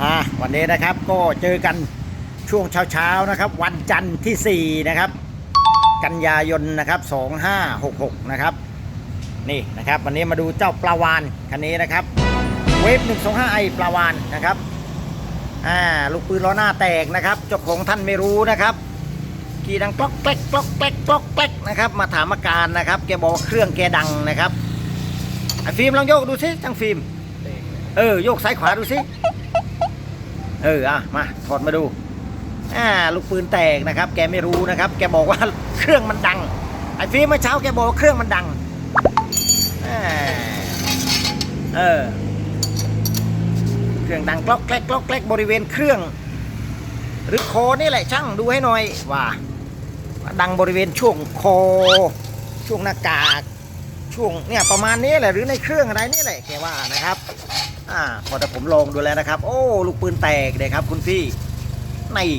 อ่าวันนี้นะครับก็เจอกันช่วงเช้าๆนะครับ วันจันทร์ที่ 4 นะครับ กันยายนนะครับ 2566 นะครับ นี่นะครับ วันนี้มาดูเจ้าปลาวานคันนี้นะครับ เวฟ125ไอปลาวานนะครับอ่าลูกปืนล้อหน้าแตกนะครับเจ้าของท่านไม่รู้นะครับขี่ดังกลอกแกลกกลอกแกลกกลอกแกลกนะครับ มาถามอาการนะครับ แกบอกเครื่องแกดังนะครับไอฟิล์มลองโยกดูสิจังฟิล์มเออโยกซ้ายขวาดูสิ เอออะมาถอดมาดูอ่าลูกปืนแตกนะครับ แกไม่รู้นะครับ แกบอกว่าเครื่องมันดังไอ้ฟิล์มเมื่อเช้าแกบอกว่าเครื่องมันดังอเออเครื่องดังกลอกแกลกกลอกแกลกบริเวณเครื่อง หรือคอนี่แหละช่างดูให้หน่อยว่าว่าดังบริเวณช่วงคอ ช่วงหน้ากากช่วงเนี่ยประมาณนี้แหละหรือในเครื่องอะไรนี่แหละแกว่านะครับ อ่าพอแต่ผมลองดูแล้วนะครับ โอ้ลูกปืนแตกเลยครับ คุณพี่นี่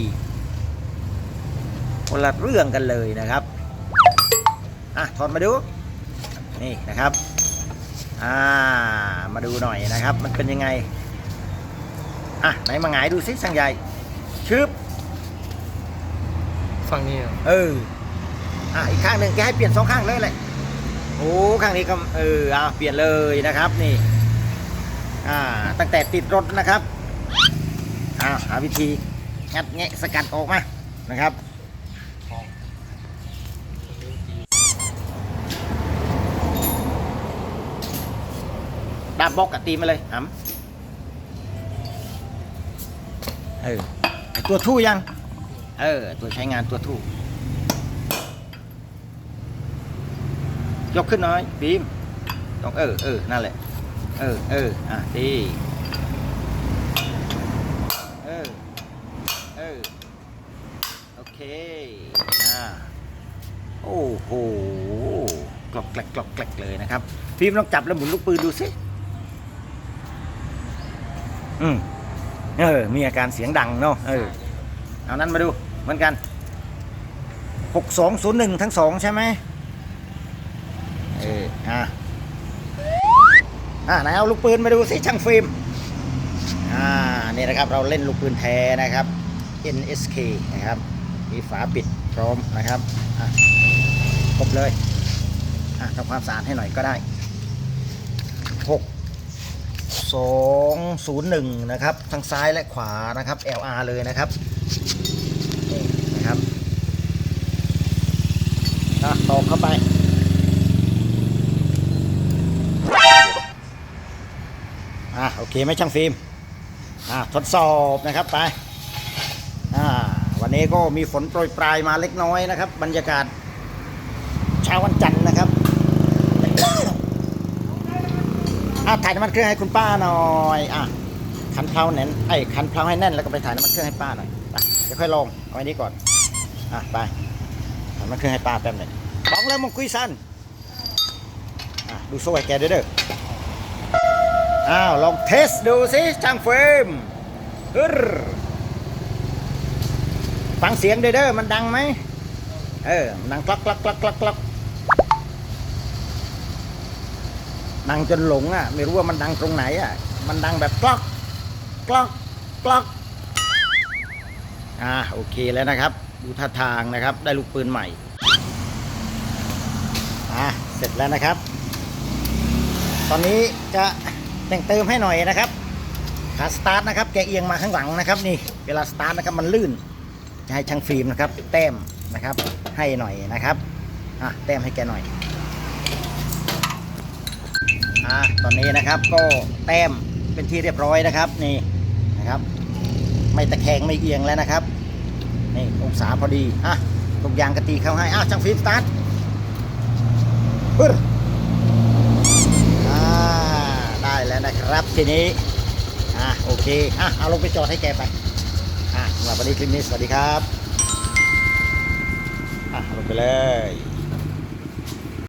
คนละเรื่องกันเลยนะครับอะถอดมาดู นี่นะครับ อ่า มาดูหน่อยนะครับ มันเป็นยังไง อะไหนมาหงายดูสิช่างใหญ่ชึบฝั่งนี้เหรอเออ อะอีกข้างหนึ่งแกให้เปลี่ยนสองข้างเลยเลยโอ้ข้างนี้ก็เอออะเปลี่ยนเลยนะครับ นี่ อ่าตั้งแต่ติดรถนะครับอ่าหาวิธีงัดแงะสกัดออกมานะครับดาบบล็อกกับตีมาเลยหำเออตัวทู่ยัง เออ ตัวใช้งานตัวทู่ยกขึ้นน้อยบีมต้องเออเออนั่นแหละ เออ เออ อะดีเออ เออ โอเค อ่า โอ้โห กลอกแกลกกลอกแกลกเลยนะครับ ฟิล์มลองจับแล้วหมุนลูกปืนดูสิอืมเออ มีอาการเสียงดังเนาะ เออ เอานั้นมาดู เหมือนกัน 6201 ทั้งสองใช่ไหมเออ อะ อ่าไหนเอาลูกปืนมาดูสิช่างฟิล์มอ่านี่นะครับเราเล่นลูกปืนแท้นะครับ NSK นะครับมีฝาปิดพร้อมนะครับอะครบเลยอะทำความสะอาดให้หน่อยก็ได้ 6 2 0 1 นะครับ ทั้งซ้ายและขวานะครับ LR เลยนะครับนี่นะครับอะตอกเข้าไป อะโอ เคไหมช่างฟิล์มอะทดสอบนะครับไปอ่าวันนี้ก็มีฝนโปรยปลายมาเล็กน้อยนะครับ บรรยากาศเช้าวันจันทร์นะครับอะถ่ายน้ำมันเครื่องให้คุณป้าหน่อยอะคันเพลาแน่นไอ้คันเพลาให้แน่นแล้วก็ไปถ่ายน้ำมันเครื่องให้ป้าหน่อยเดี๋ยวค่อยลงเอาไว้นี้ก่อนอะไปถ่ายน้ำมันเครื่องให้ป้าแป๊บหนึ่งบ้องแล้วมงคุยสั้นอะดูโซ่ให้แกด้วยเด้อ อ้าว ลองเทสดูสิช่างเฟรมฟังเสียงเด้อเด้อมันดังไหม เออ มันดังกลักกลักกลักกลักกลักดังจนหลงอะ ไม่รู้ว่ามันดังตรงไหนอะ มันดังแบบกลักกลักกลักอ่าโอเคแล้วนะครับ ดูท่าทางนะครับ ได้ลูกปืนใหม่ อ่าเสร็จแล้วนะครับ ตอนนี้จะ แต่งเติมให้หน่อยนะครับขาสตาร์ทนะครับแกเอียงมาข้างหลังนะครับนี่เวลาสตาร์ทนะครับมันลื่นจะให้ช่างฟิล์มนะครับ แต้มนะครับให้หน่อยนะครับอะแต้มให้แกหน่อยอะตอนนี้นะครับก็แต้มเป็นที่เรียบร้อยนะครับนี่นะครับ ไม่ตะแคงไม่เอียงแล้วนะครับนี่องศาพอดีอะทุกอย่างกตีเข้าให้อะช่างฟิล์มสตาร์ทปึ๊ด อ่าได้ แล้วนะครับ ทีนี้ อะโอเคอะเอาลงไปจอดให้แกไป อะสำหรับวันนี้คลิปนี้สวัสดีครับ อะลงไปเลย